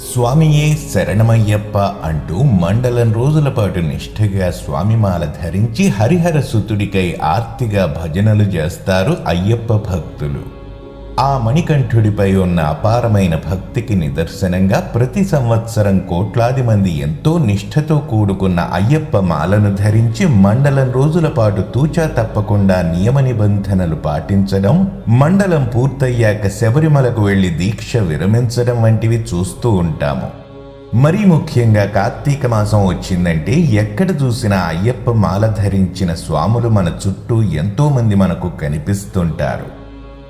స్వామియే శరణమయ్యప్ప అంటూ మండలం రోజుల పాటు నిష్ఠగా స్వామిమాల ధరించి హరిహర సుతుడికై ఆర్తిగా భజనలు చేస్తారు అయ్యప్ప భక్తులు. ఆ మణికంఠుడిపై ఉన్న అపారమైన భక్తికి నిదర్శనంగా ప్రతి సంవత్సరం కోట్లాది మంది ఎంతో నిష్ఠతో కూడుకున్న అయ్యప్ప మాలను ధరించి మండలం రోజుల పాటు తూచా తప్పకుండా నియమ నిబంధనలు పాటించడం మండలం పూర్తయ్యాక శబరిమలకు వెళ్ళి దీక్ష విరమించడం వంటివి చూస్తూ ఉంటాము. మరీ ముఖ్యంగా కార్తీక మాసం వచ్చిందంటే ఎక్కడ చూసినా అయ్యప్ప మాల ధరించిన స్వాములు మన చుట్టూ ఎంతోమంది మనకు కనిపిస్తుంటారు.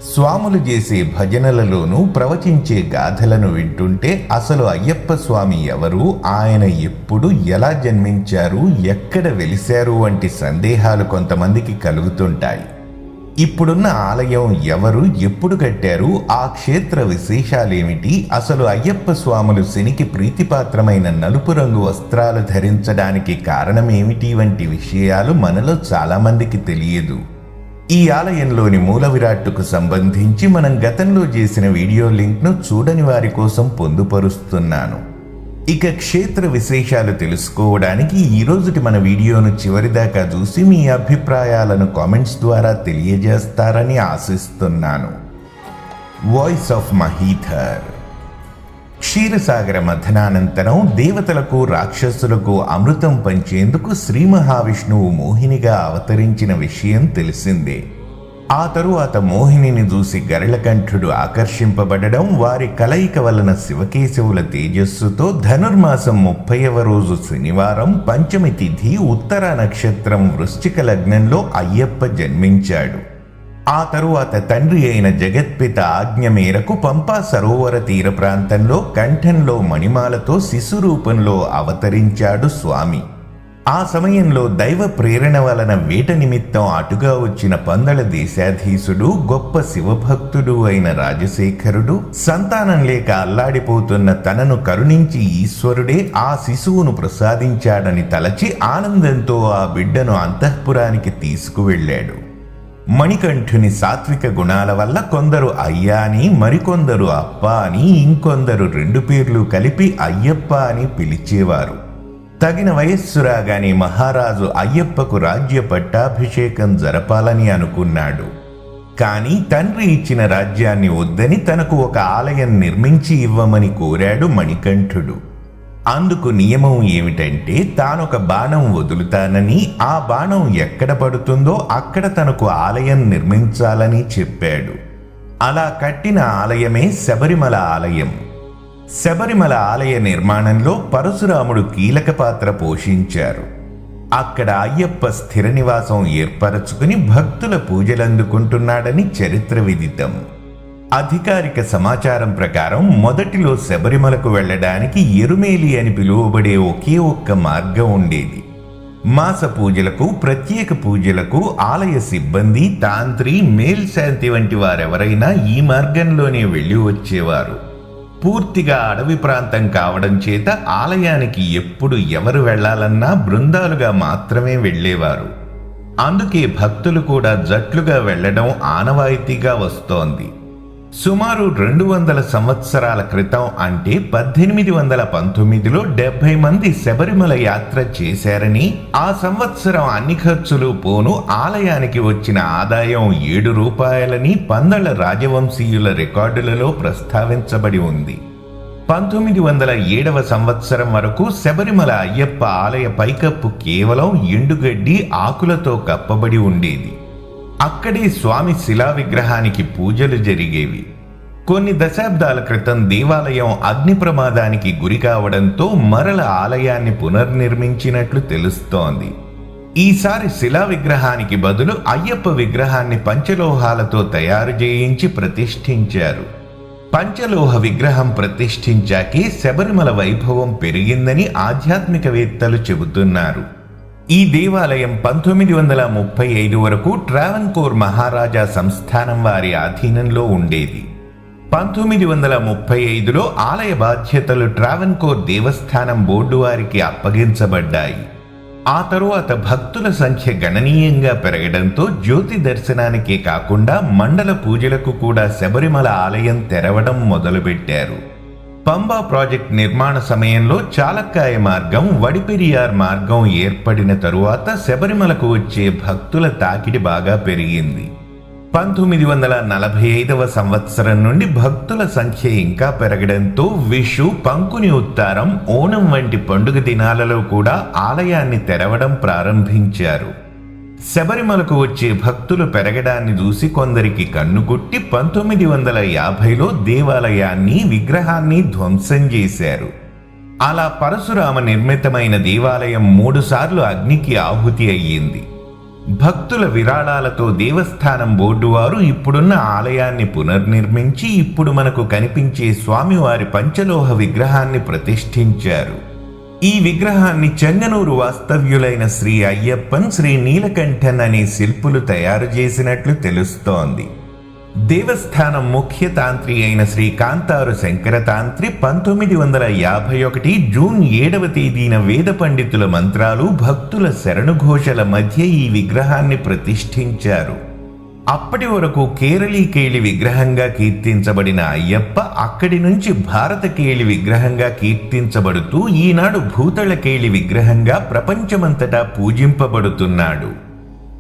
స్వాములు చేసే భజనలలోనూ ప్రవచించే గాథలను వింటుంటే అసలు అయ్యప్ప స్వామి ఎవరు? ఆయన ఎప్పుడు ఎలా జన్మించారు? ఎక్కడ వెలిశారు? వంటి సందేహాలు కొంతమందికి కలుగుతుంటాయి. ఇప్పుడున్న ఆలయం ఎవరు? ఎప్పుడు కట్టారు? ఆ క్షేత్ర విశేషాలేమిటి? అసలు అయ్యప్ప స్వాములు శనికి ప్రీతిపాత్రమైన నలుపు రంగు వస్త్రాలు ధరించడానికి కారణమేమిటి? వంటి విషయాలు మనలో చాలామందికి తెలియదు. ఈ ఆలయంలోని మూల విరాట్టుకు సంబంధించి మనం గతంలో చేసిన వీడియో లింక్ను చూడని వారి కోసం పొందుపరుస్తున్నాను. ఇక క్షేత్ర విశేషాలు తెలుసుకోవడానికి ఈ రోజుటి మన వీడియోను చివరిదాకా చూసి మీ అభిప్రాయాలను కామెంట్స్ ద్వారా తెలియజేస్తారని ఆశిస్తున్నాను. వాయిస్ ఆఫ్ మహీధర్ క్షీరసాగర మథనానంతరం దేవతలకు రాక్షసులకు అమృతం పంచేందుకు శ్రీ మహావిష్ణువు మోహినిగా అవతరించిన విషయం తెలిసిందే. ఆ తరువాత మోహినిని చూసి గరళకంఠుడు ఆకర్షింపబడడం వారి కలయిక వలన శివకేశవుల తేజస్సుతో ధనుర్మాసం ముప్పైవ రోజు శనివారం పంచమి తిథి ఉత్తర నక్షత్రం వృశ్చిక లగ్నంలో అయ్యప్ప జన్మించాడు. ఆ తరువాత తండ్రి అయిన జగత్పిత ఆజ్ఞ మేరకు పంపా సరోవర తీర ప్రాంతంలో కంఠంలో మణిమాలతో శిశు రూపంలో అవతరించాడు స్వామి. ఆ సమయంలో దైవ ప్రేరణ వలన వేట నిమిత్తం అటుగా వచ్చిన పందల దేశాధీశుడు గొప్ప శివభక్తుడు అయిన రాజశేఖరుడు సంతానం లేక అల్లాడిపోతున్న తనను కరుణించి ఈశ్వరుడే ఆ శిశువును ప్రసాదించాడని తలచి ఆనందంతో ఆ బిడ్డను అంతఃపురానికి తీసుకువెళ్ళాడు. మణికంఠుని సాత్విక గుణాల వల్ల కొందరు అయ్యా అని మరికొందరు అప్ప అని ఇంకొందరు రెండు పేర్లు కలిపి అయ్యప్ప అని పిలిచేవారు. తగిన వయస్సు రాగానే మహారాజు అయ్యప్పకు రాజ్య పట్టాభిషేకం జరపాలని అనుకున్నాడు. కానీ తండ్రి ఇచ్చిన రాజ్యాన్ని వద్దని తనకు ఒక ఆలయం నిర్మించి ఇవ్వమని కోరాడు మణికంఠుడు. అందుకు నియమం ఏమిటంటే తానొక బాణం వదులుతానని ఆ బాణం ఎక్కడ పడుతుందో అక్కడ తనకు ఆలయం నిర్మించాలని చెప్పాడు. అలా కట్టిన ఆలయమే శబరిమల ఆలయం. శబరిమల ఆలయ నిర్మాణంలో పరశురాముడు కీలక పాత్ర పోషించారు. అక్కడ అయ్యప్ప స్థిర నివాసం ఏర్పరచుకుని భక్తుల పూజలందుకుంటున్నాడని చరిత్ర విదితం. అధికారిక సమాచారం ప్రకారం మొదటిలో శబరిమలకు వెళ్ళడానికి ఎరుమేలి అని పిలువబడే ఒకే ఒక్క మార్గం ఉండేది. మాస పూజలకు ప్రత్యేక పూజలకు ఆలయ సిబ్బంది తాంత్రి మేల్శాంతి వంటి వారెవరైనా ఈ మార్గంలోనే వెళ్ళి వచ్చేవారు. పూర్తిగా అడవి ప్రాంతం కావడం చేత ఆలయానికి ఎప్పుడు ఎవరు వెళ్ళాలన్నా బృందాలుగా మాత్రమే వెళ్ళేవారు. అందుకే భక్తులు కూడా జట్లుగా వెళ్ళడం ఆనవాయితీగా వస్తోంది. సుమారు రెండు వందల సంవత్సరాల క్రితం అంటే పద్దెనిమిది వందల పంతొమ్మిదిలో డెబ్బై మంది శబరిమల యాత్ర చేశారని ఆ సంవత్సరం అన్ని ఖర్చులు పోను ఆలయానికి వచ్చిన ఆదాయం ఏడు రూపాయలని పందళ్ళ రాజవంశీయుల రికార్డులలో ప్రస్తావించబడి ఉంది. పంతొమ్మిది వందల ఏడవ సంవత్సరం వరకు శబరిమల అయ్యప్ప ఆలయ పైకప్పు కేవలం ఎండుగడ్డి ఆకులతో కప్పబడి ఉండేది. అక్కడే స్వామి శిలా విగ్రహానికి పూజలు జరిగేవి. కొన్ని దశాబ్దాల క్రితం దేవాలయం అగ్ని ప్రమాదానికి గురి కావడంతో మరల ఆలయాన్ని పునర్నిర్మించినట్లు తెలుస్తోంది. ఈసారి శిలా విగ్రహానికి బదులు అయ్యప్ప విగ్రహాన్ని పంచలోహాలతో తయారు చేయించి ప్రతిష్ఠించారు. పంచలోహ విగ్రహం ప్రతిష్ఠించాకే శబరిమల వైభవం పెరిగిందని ఆధ్యాత్మికవేత్తలు చెబుతున్నారు. ఈ దేవాలయం పంతొమ్మిది వందల ముప్పై ఐదు వరకు ట్రావెన్కోర్ మహారాజా సంస్థానం వారి ఆధీనంలో ఉండేది. పంతొమ్మిది వందల ముప్పై ఐదులో ఆలయ బాధ్యతలు ట్రావెన్కోర్ దేవస్థానం బోర్డు వారికి అప్పగించబడ్డాయి. ఆ తరువాత భక్తుల సంఖ్య గణనీయంగా పెరగడంతో జ్యోతి దర్శనానికే కాకుండా మండల పూజలకు కూడా శబరిమల ఆలయం తెరవడం మొదలుపెట్టారు. పంబా ప్రాజెక్ట్ నిర్మాణ సమయంలో చాలక్కాయ మార్గం వడిపెరియార్ మార్గం ఏర్పడిన తరువాత శబరిమలకు వచ్చే భక్తుల తాకిడి బాగా పెరిగింది. పంతొమ్మిది వందల నలభై ఐదవ సంవత్సరం నుండి భక్తుల సంఖ్య ఇంకా పెరగడంతో విషు పంకుని ఉత్తారం ఓణం వంటి పండుగ దినాలలో కూడా ఆలయాన్ని తెరవడం ప్రారంభించారు. శబరిమలకు వచ్చే భక్తులు పెరగడాన్ని చూసి కొందరికి కన్నుకొట్టి పంతొమ్మిది వందల యాభైలో దేవాలయాన్ని విగ్రహాన్ని ధ్వంసం చేశారు. అలా పరశురామ నిర్మితమైన దేవాలయం మూడుసార్లు అగ్నికి ఆహుతి అయ్యింది. భక్తుల విరాళాలతో దేవస్థానం బోర్డు వారు ఇప్పుడున్న ఆలయాన్ని పునర్నిర్మించి ఇప్పుడు మనకు కనిపించే స్వామివారి పంచలోహ విగ్రహాన్ని ప్రతిష్ఠించారు. ఈ విగ్రహాన్ని చెంగనూరు వాస్తవ్యులైన శ్రీ అయ్యప్పన్ శ్రీ నీలకంఠన్ అనే శిల్పులు తయారు చేసినట్లు తెలుస్తోంది. దేవస్థానం ముఖ్య తాంత్రి అయిన శ్రీ కాంతారు శంకర తాంత్రి పంతొమ్మిది వందల యాభై ఒకటి జూన్ ఏడవ తేదీన వేద పండితుల మంత్రాలు భక్తుల శరణుఘోషల మధ్య ఈ విగ్రహాన్ని ప్రతిష్ఠించారు. అప్పటి వరకు కేరళీ కేళి విగ్రహంగా కీర్తించబడిన అయ్యప్ప అక్కడి నుంచి భారత కేళి విగ్రహంగా కీర్తించబడుతూ ఈనాడు భూతళ కేళి విగ్రహంగా ప్రపంచమంతటా పూజింపబడుతున్నాడు.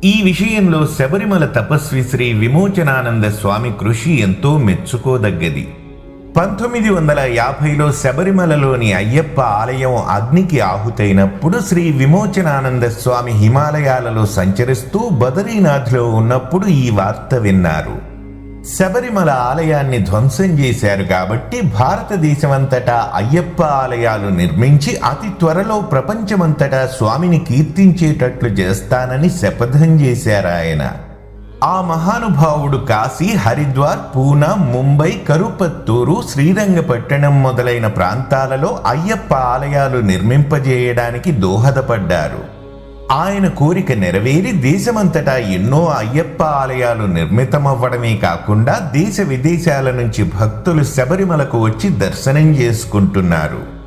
ఈ విషయంలో శబరిమల తపస్వి శ్రీ విమోచనానంద స్వామి కృషి ఎంతో మెచ్చుకోదగ్గది. పంతొమ్మిది వందల యాభైలో శబరిమలలోని అయ్యప్ప ఆలయం అగ్నికి ఆహుతైనప్పుడు శ్రీ విమోచనానంద స్వామి హిమాలయాలలో సంచరిస్తూ బదరీనాథ్లో ఉన్నప్పుడు ఈ వార్త విన్నారు. శబరిమల ఆలయాన్ని ధ్వంసం చేశారు కాబట్టి భారతదేశమంతటా అయ్యప్ప ఆలయాలు నిర్మించి అతి త్వరలో ప్రపంచమంతటా స్వామిని కీర్తించేటట్లు చేస్తానని శపథం చేశారు ఆయన ఆ మహానుభావుడు కాశీ హరిద్వార్ పూనా ముంబై కరుపత్తూరు శ్రీరంగపట్టణం మొదలైన ప్రాంతాలలో అయ్యప్ప ఆలయాలు నిర్మింపజేయడానికి దోహదపడ్డారు. ఆయన కోరిక నెరవేరి దేశమంతటా ఎన్నో అయ్యప్ప ఆలయాలు నిర్మితమవ్వడమే కాకుండా దేశ విదేశాల నుంచి భక్తులు శబరిమలకు వచ్చి దర్శనం చేసుకుంటున్నారు.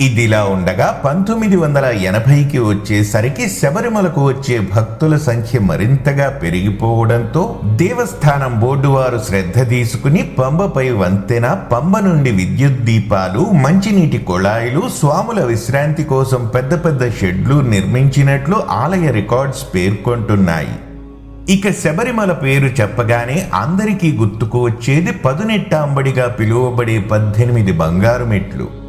ఇదిలా ఉండగా పంతొమ్మిది వందల ఎనభైకి వచ్చేసరికి శబరిమలకు వచ్చే భక్తుల సంఖ్య మరింతగా పెరిగిపోవడంతో దేవస్థానం బోర్డు వారు శ్రద్ధ తీసుకుని పంబపై వంతెన పంబ నుండి విద్యుత్ దీపాలు మంచినీటి కుళాయిలు స్వాముల విశ్రాంతి కోసం పెద్ద పెద్ద షెడ్లు నిర్మించినట్లు ఆలయ రికార్డ్స్ పేర్కొంటున్నాయి. ఇక శబరిమల పేరు చెప్పగానే అందరికీ గుర్తుకు వచ్చేది పదునెట్టాంబడిగా పిలువబడే పద్దెనిమిది బంగారు మెట్లు.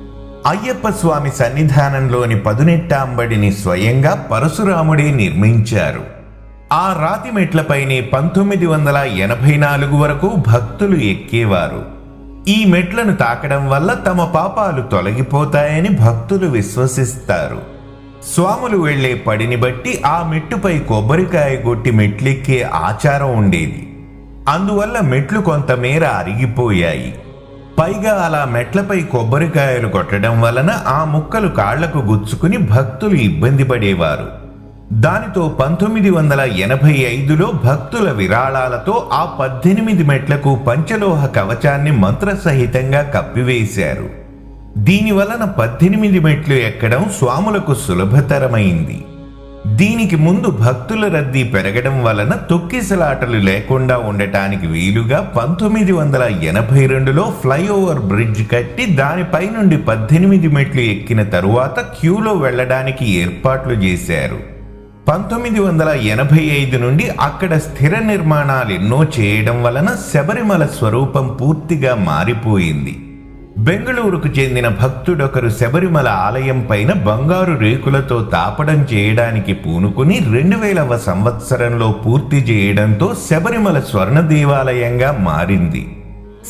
అయ్యప్ప స్వామి సన్నిధానంలోని పదునెట్టాంబడిని స్వయంగా పరశురాముడే నిర్మించారు. ఆ రాతి మెట్లపైనే పంతొమ్మిది వందల ఎనభై నాలుగు వరకు భక్తులు ఎక్కేవారు. ఈ మెట్లను తాకడం వల్ల తమ పాపాలు తొలగిపోతాయని భక్తులు విశ్వసిస్తారు. స్వాములు వెళ్ళే పడిని బట్టి ఆ మెట్టుపై కొబ్బరికాయ కొట్టి మెట్లెక్కే ఆచారం ఉండేది. అందువల్ల మెట్లు కొంతమేర అరిగిపోయాయి. పైగా అలా మెట్లపై కొబ్బరికాయలు కొట్టడం వలన ఆ ముక్కలు కాళ్ళకు గుచ్చుకుని భక్తులు ఇబ్బంది పడేవారు. దానితో పంతొమ్మిది వందల ఎనభై ఐదులో భక్తుల విరాళాలతో ఆ పద్దెనిమిది మెట్లకు పంచలోహ కవచాన్ని మంత్రసహితంగా కప్పివేశారు. దీని వలన పద్దెనిమిది మెట్లు ఎక్కడం స్వాములకు సులభతరమైంది. దీనికి ముందు భక్తుల రద్దీ పెరగడం వలన తొక్కిసలాటలు లేకుండా ఉండటానికి వీలుగా పంతొమ్మిది వందల ఎనభై రెండులో ఫ్లైఓవర్ బ్రిడ్జ్ కట్టి దానిపై నుండి పద్దెనిమిది మెట్లు ఎక్కిన తరువాత క్యూలో వెళ్ళడానికి ఏర్పాట్లు చేశారు. పంతొమ్మిది వందల ఎనభై ఐదు నుండి అక్కడ స్థిర నిర్మాణాలు ఎన్నో చేయడం వలన శబరిమల స్వరూపం పూర్తిగా మారిపోయింది. బెంగళూరుకు చెందిన భక్తుడొకరు శబరిమల ఆలయం పైన బంగారు రేకులతో తాపడం చేయడానికి పూనుకుని రెండు వేలవ సంవత్సరంలో పూర్తి చేయడంతో శబరిమల స్వర్ణ దేవాలయంగా మారింది.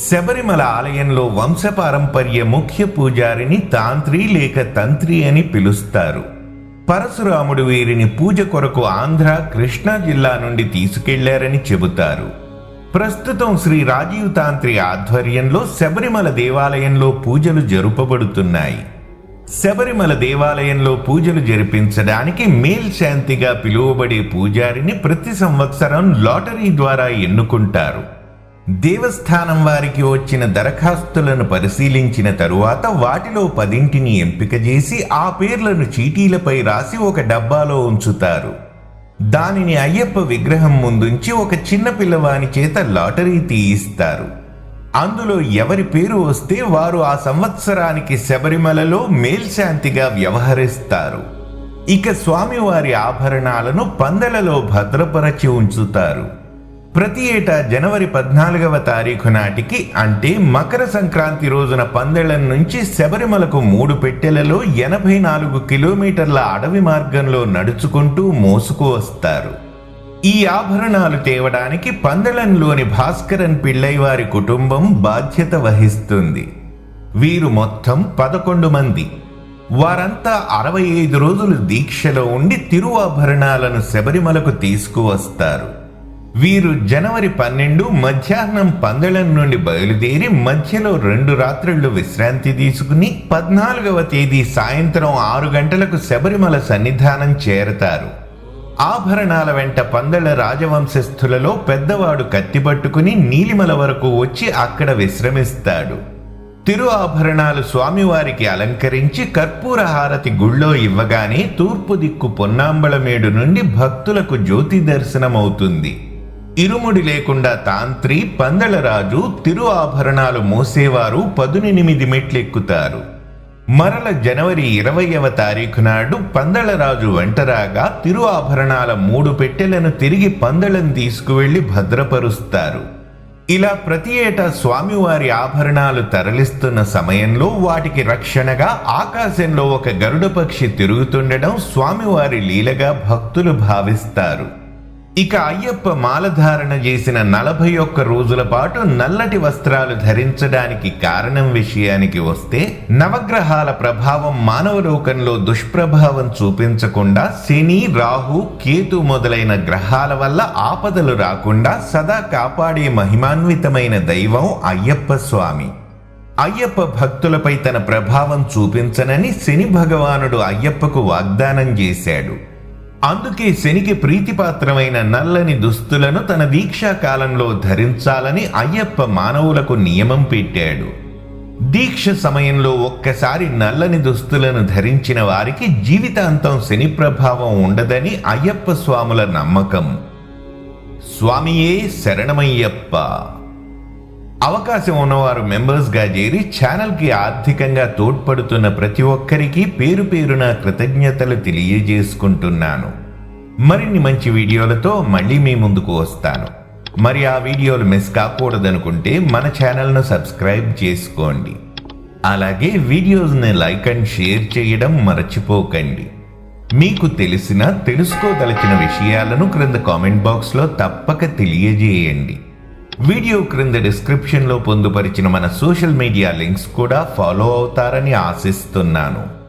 శబరిమల ఆలయంలో వంశపారంపర్య ముఖ్య పూజారిని తాంత్రి లేక తంత్రి అని పిలుస్తారు. పరశురాముడు వీరిని పూజ కొరకు ఆంధ్ర కృష్ణా జిల్లా నుండి తీసుకెళ్ళారని చెబుతారు. ప్రస్తుతం శ్రీ రాజీవ్ తాంత్రి ఆధ్వర్యంలో శబరిమల దేవాలయంలో పూజలు జరుపబడుతున్నాయి. శబరిమల దేవాలయంలో పూజలు జరిపించడానికి మేల్ శాంతిగా పిలువబడే పూజారిని ప్రతి సంవత్సరం లాటరీ ద్వారా ఎన్నుకుంటారు. దేవస్థానం వారికి వచ్చిన దరఖాస్తులను పరిశీలించిన తరువాత వాటిలో పదింటిని ఎంపిక చేసి ఆ పేర్లను చీటీలపై రాసి ఒక డబ్బాలో ఉంచుతారు. దానిని అయ్యప్ప విగ్రహం ముందుంచి ఒక చిన్న పిల్లవాని చేత లాటరీ తీయిస్తారు. అందులో ఎవరి పేరు వస్తే వారు ఆ సంవత్సరానికి శబరిమలలో మేల్శాంతిగా వ్యవహరిస్తారు. ఇక స్వామివారి ఆభరణాలను పందెలలో భద్రపరచి ఉంచుతారు. ప్రతి ఏటా జనవరి పద్నాలుగవ తారీఖు నాటికి అంటే మకర సంక్రాంతి రోజున పందెళ్ళ నుంచి శబరిమలకు మూడు పెట్టెలలో ఎనభై నాలుగు కిలోమీటర్ల అడవి మార్గంలో నడుచుకుంటూ మోసుకు వస్తారు. ఈ ఆభరణాలు తేవడానికి పందెళంలోని భాస్కరన్ పిళ్ళై వారి కుటుంబం బాధ్యత వహిస్తుంది. వీరు మొత్తం పదకొండు మంది. వారంతా అరవై ఐదు రోజులు దీక్షలో ఉండి తిరువాభరణాలను శబరిమలకు తీసుకువస్తారు. వీరు జనవరి పన్నెండు మధ్యాహ్నం పందెలం నుండి బయలుదేరి మధ్యలో రెండు రాత్రులు విశ్రాంతి తీసుకుని పద్నాలుగవ తేదీ సాయంత్రం ఆరు గంటలకు శబరిమల సన్నిధానం చేరతారు. ఆభరణాల వెంట పందళ రాజవంశస్థులలో పెద్దవాడు కత్తిపట్టుకుని నీలిమల వరకు వచ్చి అక్కడ విశ్రమిస్తాడు. తిరు ఆభరణాలు స్వామివారికి అలంకరించి కర్పూర హారతి గుళ్ళో ఇవ్వగానే తూర్పు దిక్కు పొన్నాంబళమేడు నుండి భక్తులకు జ్యోతి దర్శనమవుతుంది. ఇరుముడి లేకుండా తాంత్రి పందలరాజు తిరు ఆభరణాలు మోసేవారు పదునెనిమిది మెట్లెక్కుతారు. మరల జనవరి ఇరవయవ తారీఖు నాడు పందళరాజు వెంటరాగా తిరు ఆభరణాల మూడు పెట్టెలను తిరిగి పందళం తీసుకువెళ్ళి భద్రపరుస్తారు. ఇలా ప్రతి ఏటా స్వామివారి ఆభరణాలు తరలిస్తున్న సమయంలో వాటికి రక్షణగా ఆకాశంలో ఒక గరుడ పక్షి తిరుగుతుండడం స్వామివారి లీలగా భక్తులు భావిస్తారు. ఇక అయ్యప్ప మాలధారణ చేసిన నలభై ఒక్క రోజుల పాటు నల్లటి వస్త్రాలు ధరించడానికి కారణం విషయానికి వస్తే నవగ్రహాల ప్రభావం మానవ లోకంలో దుష్ప్రభావం చూపించకుండా శని రాహు కేతు మొదలైన గ్రహాల వల్ల ఆపదలు రాకుండా సదా కాపాడే మహిమాన్వితమైన దైవం అయ్యప్ప స్వామి. అయ్యప్ప భక్తులపై తన ప్రభావం చూపించనని శని భగవానుడు అయ్యప్పకు వాగ్దానం చేశాడు. అందుకే శనికి ప్రీతిపాత్రమైన నల్లని దుస్తులను తన దీక్షా కాలంలో ధరించాలని అయ్యప్ప మానవులకు నియమం పెట్టాడు. దీక్ష సమయంలో ఒక్కసారి నల్లని దుస్తులను ధరించిన వారికి జీవితాంతం శని ప్రభావం ఉండదని అయ్యప్ప స్వాముల నమ్మకం. స్వామియే శరణమయ్యప్ప! అవకాశం ఉన్నవారు మెంబర్స్గా చేరి ఛానల్కి ఆర్థికంగా తోడ్పడుతున్న ప్రతి ఒక్కరికి పేరు పేరున కృతజ్ఞతలు తెలియజేసుకుంటున్నాను. మరిన్ని మంచి వీడియోలతో మళ్ళీ మీ ముందుకు వస్తాను. మరి ఆ వీడియోలు మిస్ కాకూడదనుకుంటే మన ఛానల్ను సబ్స్క్రైబ్ చేసుకోండి. అలాగే వీడియోస్ని లైక్ అండ్ షేర్ చేయడం మర్చిపోకండి. మీకు తెలిసిన తెలుసుకోదలచిన విషయాలను క్రింద కామెంట్ బాక్స్లో తప్పక తెలియజేయండి. వీడియో క్రింద డిస్క్రిప్షన్లో పొందుపరిచిన మన సోషల్ మీడియా లింక్స్ కూడా ఫాలో అవుతారని ఆశిస్తున్నాను.